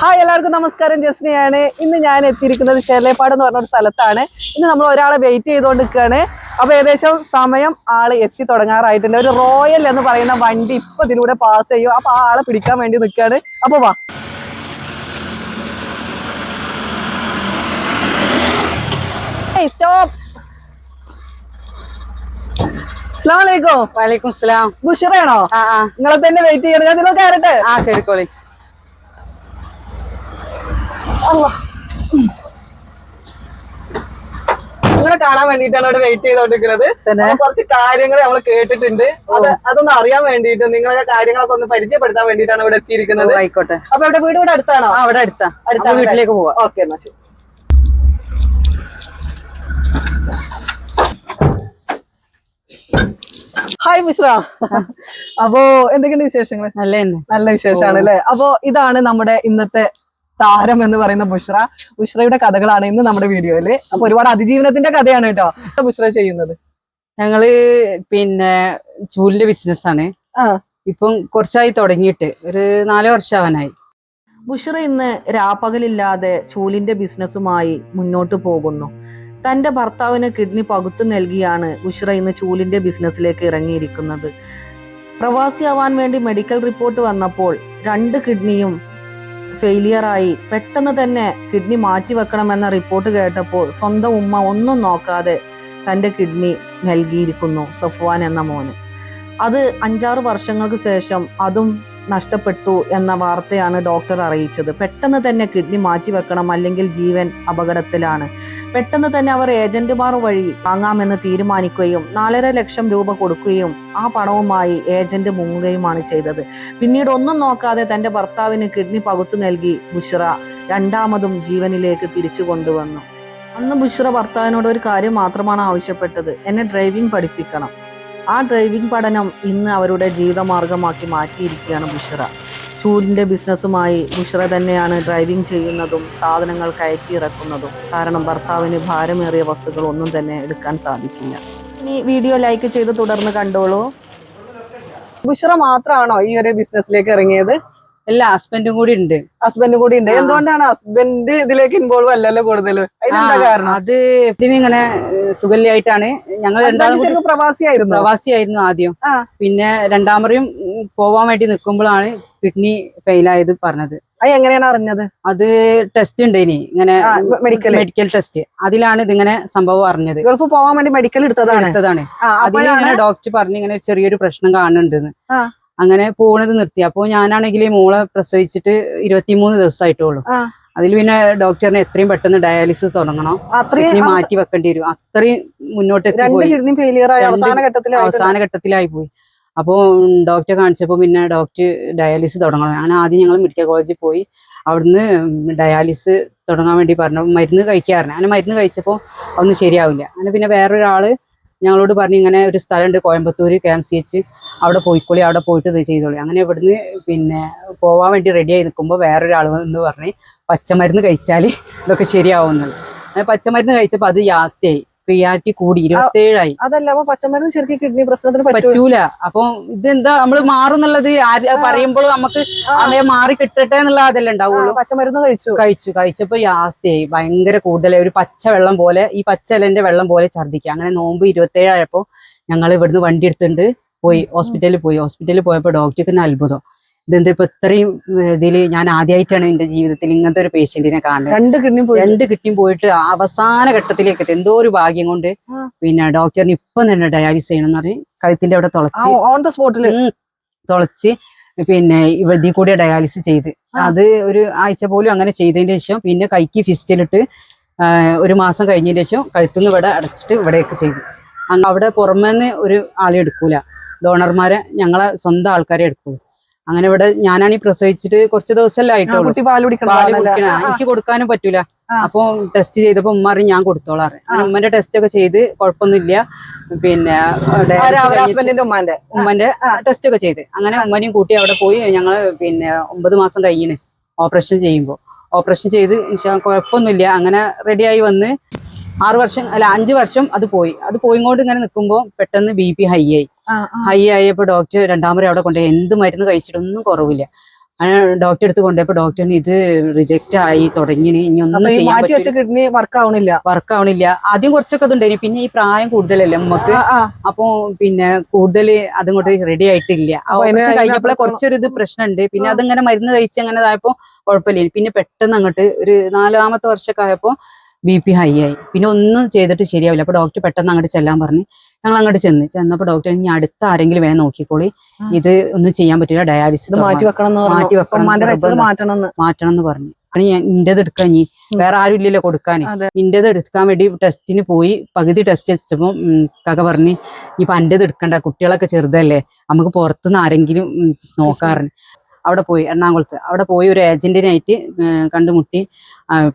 Hi എല്ലാവർക്കും നമസ്കാരം. ജസ്നിയാണ്. ഇന്ന് ഞാൻ എത്തിയിരിക്കുന്നത് ചേർലേപ്പാട് എന്ന് പറഞ്ഞ ഒരു സ്ഥലത്താണ്. ഇന്ന് നമ്മൾ ഒരാളെ വെയിറ്റ് ചെയ്തുകൊണ്ട് നിൽക്കുകയാണ് അപ്പൊ ഏകദേശം സമയം ആൾ എത്തി തുടങ്ങാറായിട്ടുണ്ട്. ഒരു റോയൽ എന്ന് പറയുന്ന വണ്ടി ഇപ്പൊ ഇതിലൂടെ പാസ് ചെയ്യും. അപ്പൊ ആ ആളെ പിടിക്കാൻ വേണ്ടി നിൽക്കുകയാണ്. അപ്പൊ വാ. സ്റ്റോപ്പ് അസ്സലാമലൈക്കും വലൈക്കും വലൈക്കും സ്ലാം ബുഷറയാണോ? ആ നിങ്ങളെ തന്നെ വെയിറ്റ് ചെയ്യണം. ഞാൻ നിങ്ങൾ കയറട്ടെ? ആ കേറിക്കോളി. നിങ്ങളെ കാണാൻ വേണ്ടിട്ടാണ് അവിടെ വെയിറ്റ് ചെയ്തോണ്ടിരിക്കുന്നത്. കുറച്ച് കാര്യങ്ങൾ നമ്മൾ കേട്ടിട്ടുണ്ട്. അത് അതൊന്ന് അറിയാൻ വേണ്ടിയിട്ട് നിങ്ങളെ കാര്യങ്ങളൊക്കെ ഒന്ന് പരിചയപ്പെടുത്താൻ വേണ്ടിയിട്ടാണ് ഇവിടെ എത്തിയിരിക്കുന്നത്. ആയിക്കോട്ടെ. അപ്പൊ ഇവിടെ വീട് ഇവിടെ അടുത്താണോ? അവിടെ അടുത്താ. അടുത്താ വീട്ടിലേക്ക് പോവാ. ഓക്കെ എന്നാ ശരി. ഹായ് മിശ്ര. അപ്പോ എന്തൊക്കെയുണ്ട് വിശേഷങ്ങൾ നല്ല നല്ല വിശേഷമാണ് അല്ലെ അപ്പോ ഇതാണ് നമ്മുടെ ഇന്നത്തെ താരം എന്ന് പറയുന്ന ബുഷ്ര ബുഷ്രയുടെ കഥകളാണ് ഇന്ന് നമ്മുടെ വീഡിയോയിൽ. അപ്പൊ ഒരുപാട് അതിജീവനത്തിന്റെ കഥയാണ് കേട്ടോ. ബുഷ്ര ചെയ്യുന്നത്? ഞങ്ങൾ പിന്നെ ചൂലിന്റെ ബിസിനസ് ആണ്. ഇപ്പം കുറച്ചായി തുടങ്ങിയിട്ട് ഒരു നാല് വർഷമാവാനായി ബുഷറ ഇന്ന് രാപ്പകലില്ലാതെ ചൂലിന്റെ ബിസിനസ്സുമായി മുന്നോട്ട് പോകുന്നു. തന്റെ ഭർത്താവിന് കിഡ്നി പകുത്തു നൽകിയാണ് ബുഷറ ഇന്ന് ചൂലിന്റെ ബിസിനസ്സിലേക്ക് ഇറങ്ങിയിരിക്കുന്നത്. പ്രവാസിയാവാൻ വേണ്ടി മെഡിക്കൽ റിപ്പോർട്ട് വന്നപ്പോൾ രണ്ട് കിഡ്നിയും ഫെയിലിയറായി പെട്ടെന്ന് തന്നെ കിഡ്നി മാറ്റിവെക്കണമെന്ന റിപ്പോർട്ട് കേട്ടപ്പോൾ സ്വന്തം ഉമ്മ ഒന്നും നോക്കാതെ തന്റെ കിഡ്നി നൽകിയിരിക്കുന്നു സഫ്വാൻ എന്ന മോന്. അത് അഞ്ചാറ് വർഷങ്ങൾക്ക് ശേഷം അതും നഷ്ടപ്പെട്ടു എന്ന വാർത്തയാണ് ഡോക്ടർ അറിയിച്ചത്. പെട്ടെന്ന് തന്നെ കിഡ്നി മാറ്റിവെക്കണം അല്ലെങ്കിൽ ജീവൻ അപകടത്തിലാണ്. പെട്ടെന്ന് തന്നെ അവർ ഏജന്റുമാർ വഴി വാങ്ങാമെന്ന് തീരുമാനിക്കുകയും നാലര ലക്ഷം രൂപ കൊടുക്കുകയും ആ പണവുമായി ഏജന്റ് മുങ്ങുകയുമാണ് ചെയ്തത്. പിന്നീട് ഒന്നും നോക്കാതെ തന്റെ ഭർത്താവിന് കിഡ്നി പകുത്തു നൽകി ബുഷ്ര രണ്ടാമതും ജീവനിലേക്ക് തിരിച്ചു കൊണ്ടുവന്നു. അന്ന് ബുഷ്ര ഭർത്താവിനോട് ഒരു കാര്യം മാത്രമാണ് ആവശ്യപ്പെട്ടത്. എന്നെ ഡ്രൈവിംഗ് പഠിപ്പിക്കണം. ആ ഡ്രൈവിംഗ് പഠനം ഇന്ന് അവരുടെ ജീവിതമാർഗമാക്കി മാറ്റിയിരിക്കുകയാണ് ബുഷറ. ചൂടിന്റെ ബിസിനസ്സുമായി ബുഷറ തന്നെയാണ് ഡ്രൈവിംഗ് ചെയ്യുന്നതും സാധനങ്ങൾ കയറ്റി ഇറക്കുന്നതും. കാരണം ഭർത്താവിന് ഭാരമേറിയ വസ്തുക്കൾ ഒന്നും തന്നെ എടുക്കാൻ സാധിക്കില്ല. ഇനി വീഡിയോ ലൈക്ക് ചെയ്ത് തുടർന്ന് കണ്ടോളൂ. ബുഷറ മാത്രമാണോ ഈ ഒരു ബിസിനസ്സിലേക്ക് ഇറങ്ങിയത്? എല്ലാ ഹസ്ബൻഡും കൂടി ഉണ്ട്. ഹസ്ബൻഡും കൂടി ഉണ്ട്. എന്തുകൊണ്ടാണ് ഹസ്ബൻഡ് ഇതിലേക്ക് ഇൻവോൾവ് അല്ലല്ലോ കൂടുതൽ അതിനെന്താ കാരണം? അത് ഇങ്ങനെ സുഖല്യായിട്ടാണ് ഞങ്ങൾ ശരിക്കും പ്രവാസിയായിരുന്നു? പ്രവാസിയായിരുന്നു ആദ്യം. പിന്നെ രണ്ടാമറിയും പോവാൻ വേണ്ടി നിൽക്കുമ്പോഴാണ് കിഡ്നി ഫെയിലായത് പറഞ്ഞത്. അത് എങ്ങനെയാണ് അറിഞ്ഞത്? അത് ടെസ്റ്റ് ഉണ്ട് ഇനി. ഇങ്ങനെ മെഡിക്കൽ മെഡിക്കൽ ടെസ്റ്റ് അതിലാണ് ഇതിങ്ങനെ സംഭവം അറിഞ്ഞത്. ഗൾഫ് പോവാൻ വേണ്ടി മെഡിക്കൽ എടുത്തതാണ്. എടുത്തതാണ്. ഇങ്ങനെ ഡോക്ടർ പറഞ്ഞു ഇങ്ങനെ ചെറിയൊരു പ്രശ്നം കാണുന്നുണ്ടെന്ന്. അങ്ങനെ പോണത് നിർത്തി. അപ്പോ ഞാനാണെങ്കിൽ മോളെ പ്രസവിച്ചിട്ട് ഇരുപത്തിമൂന്ന് ദിവസമായിട്ടുള്ളൂ. അതിൽ പിന്നെ ഡോക്ടറിനെ എത്രയും പെട്ടെന്ന് ഡയാലിസിസ് തുടങ്ങണം. അത്രയും മാറ്റി വെക്കേണ്ടി വരും. അത്രയും മുന്നോട്ട് എത്തിപ്പോയി അവസാന ഘട്ടത്തിലായി പോയി. അപ്പോൾ ഡോക്ടറെ കാണിച്ചപ്പോൾ പിന്നെ ഡോക്ടർ ഡയാലിസിസ് തുടങ്ങണം. ഞാൻ ആദ്യം ഞങ്ങൾ മെഡിക്കൽ കോളേജിൽ പോയി. അവിടുന്ന് ഡയാലിസിസ് തുടങ്ങാൻ വേണ്ടി പറഞ്ഞു. മരുന്ന് കഴിക്കാറുണ്ട് അങ്ങനെ മരുന്ന് കഴിച്ചപ്പോൾ ഒന്നും ശരിയാവില്ല. അങ്ങനെ പിന്നെ വേറൊരാൾ ഞങ്ങളോട് പറഞ്ഞു ഇങ്ങനെ ഒരു സ്ഥലമുണ്ട് Coimbatore K M C H. അവിടെ പോയിക്കോളി അവിടെ പോയിട്ട് ഇത് ചെയ്തോളി. അങ്ങനെ ഇവിടുന്ന് പിന്നെ പോവാൻ വേണ്ടി റെഡി ആയി നിൽക്കുമ്പോൾ വേറൊരാൾ എന്ന് പറഞ്ഞ് പച്ചമരുന്ന് കഴിച്ചാൽ ഇതൊക്കെ ശരിയാവുന്നത്. അങ്ങനെ പച്ചമരുന്ന് കഴിച്ചപ്പോൾ അത് ജാസ്തിയായി ക്രിയാറ്റി കൂടി ഇരുപത്തേഴായി. അതല്ല അപ്പൊ പച്ചമരുന്ന് ശരിക്കും കിഡ്നി പ്രശ്നത്തിന് പറ്റൂല. അപ്പൊ ഇതെന്താ നമ്മൾ മാറുന്നുള്ളത് പറയുമ്പോൾ നമുക്ക് അതേ മാറി കിട്ടട്ടെ എന്നുള്ള അതല്ലേ ഉണ്ടാവുള്ളൂ. പച്ചമരുന്ന് കഴിച്ചു. കഴിച്ചു കഴിച്ചപ്പോ യാസ്തയായി ഭയങ്കര കൂടുതലായി ഒരു പച്ച വെള്ളം പോലെ ഈ പച്ചലന്റെ വെള്ളം പോലെ ഛർദ്ദിക്കുക. അങ്ങനെ നോമ്പ് ഇരുപത്തേഴായപ്പോ ഞങ്ങൾ ഇവിടുന്ന് വണ്ടി എടുത്തിട്ടുണ്ട്. പോയി ഹോസ്പിറ്റലിൽ പോയി. ഹോസ്പിറ്റലിൽ പോയപ്പോ ഡോക്ടർക്ക് തന്നെ അത്ഭുതം. ഇതെന്താ ഇപ്പൊ ഇത്രയും ഇതിൽ ഞാൻ ആദ്യമായിട്ടാണ് എന്റെ ജീവിതത്തിൽ ഇങ്ങനത്തെ ഒരു പേഷ്യന്റിനെ കാണുന്നത്. രണ്ട് കിഡ്നി രണ്ട് കിട്ടിയും പോയിട്ട് അവസാന ഘട്ടത്തിലേക്ക് എത്തി. എന്തോ ഒരു ഭാഗ്യം കൊണ്ട്. പിന്നെ ഡോക്ടറിന് ഇപ്പം തന്നെ ഡയാലിസ് ചെയ്യണം എന്ന് പറഞ്ഞ് കഴുത്തിന്റെ അവിടെ തുളച്ച്. ഓൺ ദ സ്പോട്ടിൽ തുളച്ച് പിന്നെ ഇവിടെ കൂടി ഡയാലിസിസ് ചെയ്ത്. അത് ഒരു ആഴ്ച പോലും അങ്ങനെ ചെയ്തതിന് ശേഷം പിന്നെ കൈക്ക് ഫിസ്റ്റിലിട്ട് ഒരു മാസം കഴിഞ്ഞതിന് ശേഷം കഴുത്തുനിന്ന് ഇവിടെ അടച്ചിട്ട് ഇവിടെയൊക്കെ ചെയ്തു. അങ്ങ് അവിടെ പുറമേന്ന് ഒരു ആളെ എടുക്കൂല. ഡോണർമാരെ ഞങ്ങളെ സ്വന്തം ആൾക്കാരെ എടുക്കുള്ളൂ. അങ്ങനെ ഇവിടെ ഞാനാണ് ഈ പ്രസവിച്ചിട്ട് കുറച്ച് ദിവസമല്ലേ ആയിട്ടുള്ളൂ. പാൽ കുടിക്കണം എനിക്ക് കൊടുക്കാനും പറ്റൂല. അപ്പൊ ടെസ്റ്റ് ചെയ്തപ്പോ ഉമ്മ അറിയും ഞാൻ കൊടുത്തോളാറ് അങ്ങനെ ഉമ്മന്റെ ടെസ്റ്റ് ഒക്കെ ചെയ്ത് കുഴപ്പമൊന്നുമില്ല. പിന്നെ ഉമ്മാന്റെ. ടെസ്റ്റ് ഒക്കെ ചെയ്ത്. അങ്ങനെ ഉമ്മനെയും കൂട്ടി അവിടെ പോയി. ഞങ്ങൾ പിന്നെ ഒമ്പത് മാസം കഴിഞ്ഞിന് ഓപ്പറേഷൻ ചെയ്യുമ്പോൾ ഓപ്പറേഷൻ ചെയ്ത് കുഴപ്പമൊന്നുമില്ല. അങ്ങനെ റെഡിയായി വന്ന് ആറ് വർഷം അല്ല അഞ്ച് വർഷം അത് പോയി. അത് പോയിങ്ങോട്ട് ഇങ്ങനെ നിൽക്കുമ്പോൾ പെട്ടെന്ന് ബി പി ഹൈ ആയി. ഹൈ ആയപ്പോൾ ഡോക്ടർ രണ്ടാമത് അവിടെ കൊണ്ടുപോയി എന്ത് മരുന്ന് കഴിച്ചിട്ടൊന്നും കുറവില്ല. അങ്ങനെ ഡോക്ടറെ എടുത്ത് കൊണ്ടുപോയപ്പോ ഡോക്ടറിന് ഇത് റിജക്റ്റ് ആയി തുടങ്ങി. ഇനി ഒന്നും ചെയ്യാൻ കിഡ്നി വർക്ക് ആവണില്ല. വർക്ക് ആവണില്ല. ആദ്യം കുറച്ചൊക്കെ ഇതുണ്ടായിരുന്നു പിന്നെ ഈ പ്രായം കൂടുതലല്ലേ നമുക്ക്. അപ്പൊ പിന്നെ കൂടുതൽ അതങ്ങോട്ട് റെഡി ആയിട്ടില്ല. കഴിഞ്ഞപ്പോഴേ കുറച്ചൊരു ഇത് പ്രശ്നമുണ്ട് പിന്നെ. അതിങ്ങനെ മരുന്ന് കഴിച്ച് അങ്ങനെ ഇതായപ്പോ കുഴപ്പമില്ല. പിന്നെ പെട്ടെന്ന് അങ്ങോട്ട് ഒരു നാലാമത്തെ വർഷമൊക്കെ ആയപ്പോ ബി പി ഹൈ ആയി. പിന്നെ ഒന്നും ചെയ്തിട്ട് ശരിയാവില്ല. അപ്പൊ ഡോക്ടർ പെട്ടെന്ന് അങ്ങോട്ട് ചെല്ലാൻ പറഞ്ഞു ഞങ്ങൾ അങ്ങോട്ട് ചെന്ന്. ചെന്നപ്പോ ഡോക്ടർ ഇനി അടുത്ത ആരെങ്കിലും വേഗം നോക്കിക്കോളി. ഇത് ഒന്നും ചെയ്യാൻ പറ്റില്ല. ഡയാലിസിസ് മാറ്റി വെക്കണം മാറ്റി. മാറ്റണം എന്ന്. പറഞ്ഞു. ഇന്റേത് എടുക്കാൻ ഇനി. വേറെ ആരും ഇല്ലല്ലോ കൊടുക്കാൻ. ഇന്റേത് എടുക്കാൻ വേണ്ടി ടെസ്റ്റിന് പോയി. പകുതി ടെസ്റ്റ് വെച്ചപ്പോ കക പറഞ്ഞ് ഇപ്പൊ എന്റേത് എടുക്കണ്ട. കുട്ടികളൊക്കെ ചെറുതല്ലേ. നമുക്ക് പുറത്തുനിന്ന് ആരെങ്കിലും നോക്കാറുണ്ട് അവിടെ പോയി എറണാകുളത്ത്. അവിടെ പോയി ഒരു ഏജന്റിനായിട്ട് കണ്ടുമുട്ടി.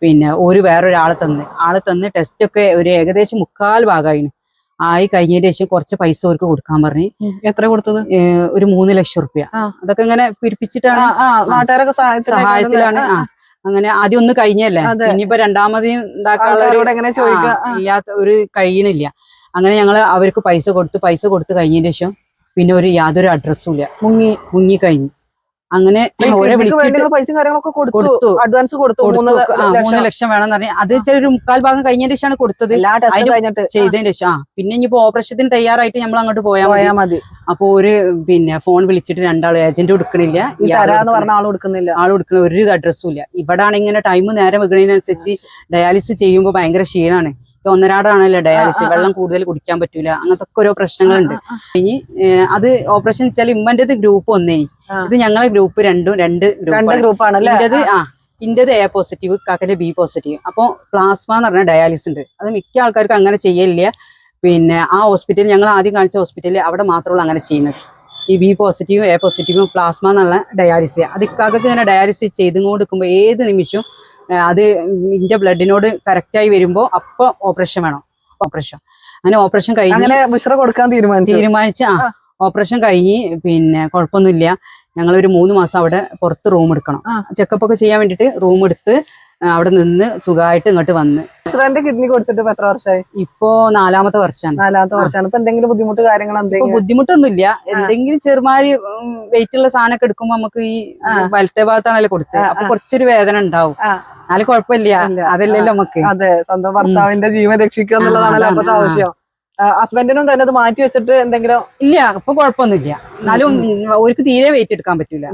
പിന്നെ ഒരു വേറൊരാളെ തന്ന്. ആളെ തന്ന് ടെസ്റ്റ് ഒക്കെ ഒരു ഏകദേശം മുക്കാൽ ഭാഗമായിന്. ആയി കഴിഞ്ഞതിന് ശേഷം കുറച്ച് പൈസ അവർക്ക് കൊടുക്കാൻ പറഞ്ഞു. എത്ര കൊടുത്തത്? ഒരു മൂന്ന് ലക്ഷം റുപ്യ. അതൊക്കെ ഇങ്ങനെ പിരിപ്പിച്ചിട്ടാണ്? സഹായത്തിലാണ്. ആ അങ്ങനെ ആദ്യം ഒന്ന് കഴിഞ്ഞല്ലേ. ഇനിയിപ്പോ രണ്ടാമത് ഇതാക്കാനുള്ള ഒരു ഇല്ലാത്ത കഴിയണില്ല. അങ്ങനെ ഞങ്ങൾ അവർക്ക് പൈസ കൊടുത്ത് പൈസ കൊടുത്ത് കഴിഞ്ഞതിന് ശേഷം പിന്നെ ഒരു യാതൊരു അഡ്രസ്സും ഇല്ല. മുങ്ങി. മുങ്ങി കഴിഞ്ഞു. അങ്ങനെ ഓരോ വിളിച്ചിട്ട് പൈസയും കാര്യങ്ങളൊക്കെ കൊടുത്തു. അഡ്വാൻസ് കൊടുത്തു മൂന്ന് ലക്ഷം. വേണം വേണമെന്ന് പറഞ്ഞു. അത് വെച്ചാൽ ഒരു മുക്കാൽ ഭാഗം കഴിഞ്ഞതിന് ശേഷമാണ് കൊടുത്തത്. ചെയ്തതിന് ശേഷം. ആ പിന്നെ ഇനിയിപ്പോ ഓപ്പറേഷത്തിന് തയ്യാറായിട്ട് നമ്മൾ അങ്ങോട്ട് പോയാൽ മതി. അപ്പൊ ഒരു പിന്നെ ഫോൺ വിളിച്ചിട്ട് രണ്ടാളും ഏജന്റ് കൊടുക്കണില്ല. ആൾ കൊടുക്കുന്നില്ല. ആൾ ഒരു അഡ്രസ്സും ഇല്ല. ഇവിടെ ആണെങ്കിൽ ഇങ്ങനെ ടൈം നേരം വെക്കുന്നതിനനുസരിച്ച് ഡയാലിസിസ് ചെയ്യുമ്പോൾ ഭയങ്കര ക്ഷീണാണ്. ഒന്നരാടാണല്ലോ ഡയാലിസിസ്. വെള്ളം കൂടുതൽ കുടിക്കാൻ പറ്റൂല. അങ്ങനത്തെ ഒക്കെ ഓരോ പ്രശ്നങ്ങളുണ്ട്. ഇനി അത് ഓപ്പറേഷൻ വെച്ചാൽ ഇമ്മന്റേത് ഗ്രൂപ്പ് ഒന്നേ. ഇത് ഞങ്ങളെ ഗ്രൂപ്പ് രണ്ടും രണ്ട് ഗ്രൂപ്പാണ്. ഇന്റത് ആ. ഇന്റത് എ പോസിറ്റീവ് കാക്കന്റെ ബി പോസിറ്റീവ്. അപ്പോൾ പ്ലാസ്മ എന്ന് പറഞ്ഞ ഡയാലിസിസ് ഉണ്ട്. അത് മിക്ക ആൾക്കാർക്കും അങ്ങനെ ചെയ്യലില്ല. പിന്നെ ആ ഹോസ്പിറ്റലിൽ ഞങ്ങൾ ആദ്യം കാണിച്ച ഹോസ്പിറ്റലിൽ അവിടെ മാത്രമുള്ള അങ്ങനെ ചെയ്യുന്നത്. ഈ ബി പോസിറ്റീവും എ പോസിറ്റീവും പ്ലാസ്മ എന്നുള്ള ഡയാലിസിസ്. അത് ഇക്കാക്കക്ക് ഇങ്ങനെ ഡയാലിസിസ് ചെയ്തും കൊടുക്കുമ്പോൾ ഏത് നിമിഷവും അത് ഇന്റെ ബ്ലഡിനോട് കറക്റ്റായി വരുമ്പോ അപ്പോൾ ഓപ്പറേഷൻ വേണം. ഓപ്പറേഷൻ അങ്ങനെ ഓപ്പറേഷൻ കഴിഞ്ഞ് അങ്ങനെ മിശ്ര കൊടുക്കാൻ തീരുമാനിച്ചു? തീരുമാനിച്ച് ആ. ഓപ്പറേഷൻ കഴിഞ്ഞ് പിന്നെ കുഴപ്പമൊന്നുമില്ല. ഞങ്ങൾ ഒരു മൂന്ന് മാസം അവിടെ പുറത്ത് റൂം എടുക്കണം. ചെക്കപ്പ് ഒക്കെ ചെയ്യാൻ വേണ്ടിട്ട് റൂം എടുത്ത് അവിടെ നിന്ന് സുഖമായിട്ട് ഇങ്ങോട്ട് വന്ന്. മിശ്രന്റെ കിഡ്നി കൊടുത്തിട്ട് എത്ര വർഷമായി ഇപ്പോ നാലാമത്തെ വർഷമാണ് നാലാമത്തെ വർഷമാണ് ഇപ്പൊ എന്തെങ്കിലും ബുദ്ധിമുട്ട് കാര്യങ്ങൾ എന്തെങ്കിലും? ബുദ്ധിമുട്ടൊന്നുമില്ല. എന്തെങ്കിലും ചെറുമാരി വെയിറ്റ് ഉള്ള സാധനമൊക്കെ എടുക്കുമ്പോ നമുക്ക് ഈ വലത്തെ ഭാഗത്താണല്ലോ കൊടുത്തത്. അപ്പൊ കുറച്ചൊരു വേദന ഉണ്ടാവും. എന്നാലും കുഴപ്പമില്ല. അതല്ലല്ലോ നമുക്ക്. അതെ സ്വന്തം ഭർത്താവിന്റെ ജീവൻ രക്ഷിക്കുക എന്നുള്ളതാണല്ലോ അപ്പത്തെ ആവശ്യം. ഹസ്ബൻഡിനും തന്നെ അത് മാറ്റി വെച്ചിട്ട് എന്തെങ്കിലും ഇല്ല ഇപ്പൊ കുഴപ്പമൊന്നുമില്ല. എന്നാലും അവർക്ക് തീരെ വെയിറ്റ് എടുക്കാൻ പറ്റൂല.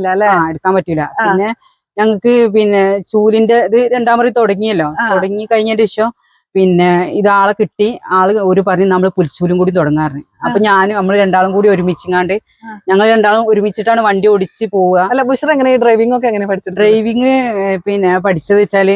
എടുക്കാൻ പറ്റൂല. പിന്നെ ഞങ്ങക്ക് പിന്നെ ചൂലിന്റെ ഇത് രണ്ടാമത് തുടങ്ങിയല്ലോ. തുടങ്ങി കഴിഞ്ഞതിന്റെ ശേഷം പിന്നെ ഇതാളെ കിട്ടി. ആൾ ഒരു പറഞ്ഞ് നമ്മൾ പുലിച്ചൂലും കൂടി തുടങ്ങാറുണ്ട് അപ്പൊ ഞാനും നമ്മൾ രണ്ടാളും കൂടി ഒരുമിച്ചിങ്ങാണ്ട് ഞങ്ങൾ രണ്ടാളും ഒരുമിച്ചിട്ടാണ് വണ്ടി ഓടിച്ച് പോവുക. അല്ല ബുഷർ എങ്ങനെ ഡ്രൈവിംഗ് ഒക്കെ എങ്ങനെ പഠിച്ചത് ഡ്രൈവിംഗ് പിന്നെ പഠിച്ചത് വെച്ചാൽ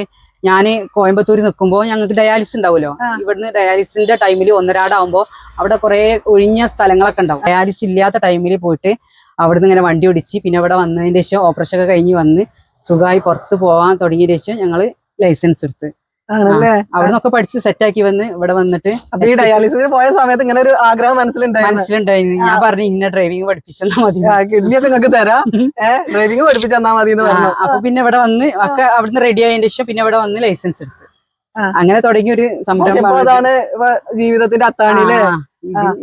ഞാൻ കോയമ്പത്തൂർ നിൽക്കുമ്പോൾ ഞങ്ങൾക്ക് ഡയാലിസിസ് ഉണ്ടാവുമല്ലോ. ഇവിടുന്ന് ഡയാലിസിന്റെ ടൈമിൽ ഒന്നരാടാവുമ്പോ അവിടെ കുറെ ഒഴിഞ്ഞ സ്ഥലങ്ങളൊക്കെ ഉണ്ടാവും. ഡയാലിസിസ് ഇല്ലാത്ത ടൈമിൽ പോയിട്ട് അവിടുന്ന് ഇങ്ങനെ വണ്ടി ഓടിച്ച് പിന്നെ അവിടെ വന്നതിന് ശേഷം ഓപ്പറേഷൻ ഒക്കെ കഴിഞ്ഞ് വന്ന് സുഖമായി പുറത്ത് പോവാൻ തുടങ്ങിയ ശേഷം ഞങ്ങൾ ലൈസൻസ് എടുത്ത്. ആണല്ലേ? അവിടെ നിന്നൊക്കെ പഠിച്ച് സെറ്റാക്കി വന്ന് ഇവിടെ വന്നിട്ട് അപ്പൊ ഈ ഡയാലിസിന് പോയ സമയത്ത് ഇങ്ങനെ ഒരു ആഗ്രഹം മനസ്സിലുണ്ടായിരുന്നു മനസ്സിലുണ്ടായിരുന്നു ഞാൻ പറഞ്ഞു ഇങ്ങനെ ഡ്രൈവിംഗ് പഠിപ്പിച്ചെന്നാ മതി. കിഡ്നി ഒക്കെ നിങ്ങൾക്ക് തരാം. ഡ്രൈവിംഗ് പഠിപ്പിച്ചു തന്നാ മതി എന്ന് പറഞ്ഞു. അപ്പൊ പിന്നെ ഇവിടെ വന്ന് ഒക്കെ അവിടുന്ന് റെഡി ആയതിന്റെ ശേഷം പിന്നെ ഇവിടെ വന്ന് ലൈസൻസ് എടുത്തു. അങ്ങനെ തുടങ്ങിയ ഒരു സംരംഭം അതാണ് ജീവിതത്തിന്റെ അത്താണിയിൽ.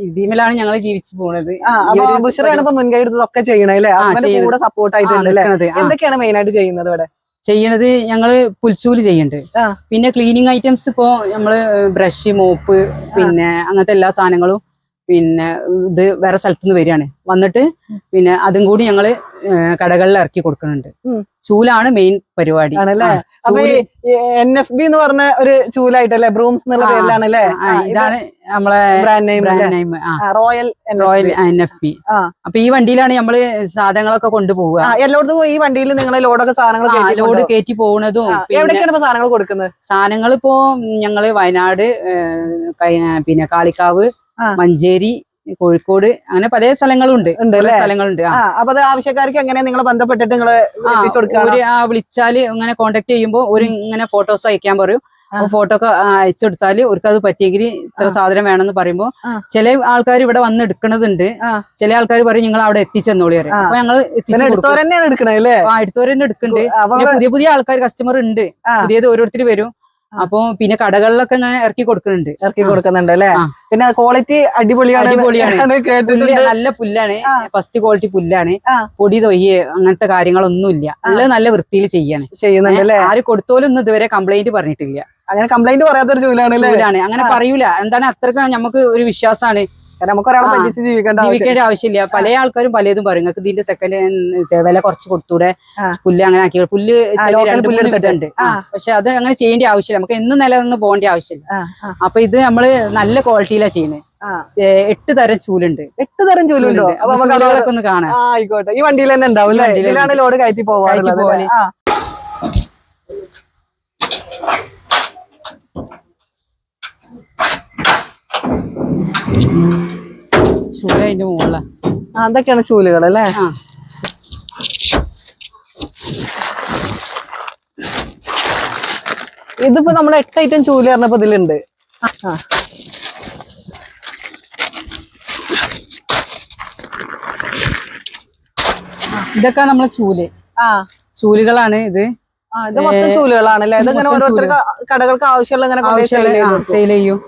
ഇതിമിലാണ് ഞങ്ങൾ ജീവിച്ചു പോണത്. മുൻകൈ എടുത്തതൊക്കെ ചെയ്യണേ കൂടെ സപ്പോർട്ട് ആയിട്ട് എന്തൊക്കെയാണ് മെയിൻ ആയിട്ട് ചെയ്യുന്നത് ഇവിടെ? ചെയ്യണത് ഞങ്ങൾ പുൽച്ചൂൽ ചെയ്യണ്ട്. പിന്നെ ക്ലീനിങ് ഐറ്റംസ് ഇപ്പോ നമ്മൾ ബ്രഷ് മോപ്പ് പിന്നെ അങ്ങനത്തെ എല്ലാ സാധനങ്ങളും പിന്നെ ഇത് വേറെ സ്ഥലത്തു നിന്ന് വരികയാണ്. വന്നിട്ട് പിന്നെ അതും കൂടി ഞങ്ങൾ കടകളിൽ ഇറക്കി കൊടുക്കുന്നുണ്ട്. ചൂലാണ് മെയിൻ പരിപാടി. ആണല്ലേ? അപ്പൊ എൻ എഫ് ബി എന്ന് പറഞ്ഞ ഒരു ചൂലായിട്ടല്ലേ? ബ്രൂംസ് എന്നുള്ള പേരിലാണല്ലേ ഇതാണ് നമ്മളെ brand name royal royal N F B അപ്പൊ ഈ വണ്ടിയിലാണ് നമ്മൾ സാധനങ്ങളൊക്കെ കൊണ്ടുപോവുക. എല്ലായിടത്തും ഈ വണ്ടിയിൽ നിങ്ങൾ ലോഡൊക്കെ സാധനങ്ങൾ ലോഡ്. കയറ്റി പോകുന്നതും ഇപ്പൊ സാധനങ്ങൾ കൊടുക്കുന്നത്? സാധനങ്ങൾ ഇപ്പോ ഞങ്ങൾ വയനാട് പിന്നെ കാളിക്കാവ്. മഞ്ചേരി കോഴിക്കോട് അങ്ങനെ പല? സ്ഥലങ്ങളുണ്ട്. ആ. അപ്പൊ അത് ആവശ്യക്കാർക്ക് എങ്ങനെ നിങ്ങൾ ബന്ധപ്പെട്ടിട്ട് ആ വിളിച്ചാൽ ഇങ്ങനെ കോണ്ടാക്ട് ചെയ്യുമ്പോൾ ഒരു ഇങ്ങനെ ഫോട്ടോസ് അയക്കാൻ പറയും. ഫോട്ടോ ഒക്കെ അയച്ചു കൊടുത്താൽ അവർക്ക് അത് പറ്റിയെങ്കിൽ ഇത്ര. സാധനം വേണമെന്ന് പറയുമ്പോ ചില ആൾക്കാർ ഇവിടെ വന്ന് എടുക്കണതുണ്ട്. ചില ആൾക്കാർ പറയും നിങ്ങൾ അവിടെ എത്തിച്ചെന്നോളി വരെ. അപ്പൊ ഞങ്ങൾ എടുക്കണത് അല്ലേ? ആ എടുത്തവർ തന്നെ എടുക്കുന്നുണ്ട് പുതിയ പുതിയ ആൾക്കാർ കസ്റ്റമർ ഉണ്ട്. പുതിയത് ഓരോരുത്തർ വരും. അപ്പൊ പിന്നെ കടകളിലൊക്കെ ഞാൻ ഇറക്കി കൊടുക്കുന്നുണ്ട് ഇറക്കി. കൊടുക്കുന്നുണ്ട് അല്ലേ. പിന്നെ ക്വാളിറ്റി അടിപൊളിയാണ് അടിപൊളിയാണ്. കേട്ടിട്ടുണ്ട്. നല്ല പുല്ലാണ്. First quality പുല്ലാണ്. പൊടി തൊയ്യ് അങ്ങനത്തെ കാര്യങ്ങളൊന്നുമില്ല. നല്ല നല്ല വൃത്തിയിൽ ചെയ്യാണ്. ചെയ്യുന്നുണ്ട് അല്ലേ? ആര് കൊടുത്തോലും ഒന്നും ഇതുവരെ കംപ്ലൈന്റ് പറഞ്ഞിട്ടില്ല. അങ്ങനെ കംപ്ലൈന്റ് പറയാത്തൊരു ജോലിയാണ് ചൂലാണ്. അങ്ങനെ പറയൂല. എന്താണ് അത്രയ്ക്ക് നമുക്ക് ഒരു വിശ്വാസമാണ് പറ്റിച്ച് ജീവിക്കേണ്ട ആവശ്യം ജീവിക്കേണ്ട ആവശ്യമില്ല. പല ആൾക്കാരും പലതും പറയും. നിങ്ങൾക്ക് ഇതിന്റെ സെക്കൻഡ് വില കുറച്ച് കൊടുത്തൂടെ. പുല്ല് അങ്ങനെ ആക്കി. പുല്ല് ഇതുണ്ട് രണ്ട് പുല്ല്. പക്ഷെ അത് അങ്ങനെ ചെയ്യേണ്ട ആവശ്യമില്ല. നമുക്ക് എന്നും നിലനിന്ന് പോകേണ്ട ആവശ്യമില്ല. അപ്പൊ ഇത് നമ്മൾ നല്ല ക്വാളിറ്റിയിലാണ് ചെയ്യുന്നത്. എട്ട് തരം ചൂലുണ്ട്. എട്ട് തരം ചൂലുണ്ടോ. അപ്പൊ നമുക്ക് ഒന്ന് കാണാം. ആയിക്കോട്ടെ. ഈ വണ്ടിയിൽ തന്നെ ഉണ്ടാവും ഇതിലാണ് ലോഡ് കയറ്റി പോവാറുള്ളത്? ചൂല അതിന്റെ മുകളിലാണ് അതൊക്കെയാണ് ചൂലുകൾ അല്ലേ? ഇതിപ്പോ നമ്മൾ എട്ട് ഐറ്റം ചൂൽ പറഞ്ഞപ്പോ ഇതിലുണ്ട്. ആ. ഇതൊക്കെ നമ്മളെ ചൂൽ. ആ. ചൂലുകളാണ് ഇത്. ഇത് മൊത്തം ചൂലുകളാണല്ലേ? ഇതിങ്ങനെ മൊത്തം ഓരോരുത്തർക്ക് കടകൾക്ക് ആവശ്യമുള്ള ഇങ്ങനെ. സെയിൽ ചെയ്യും.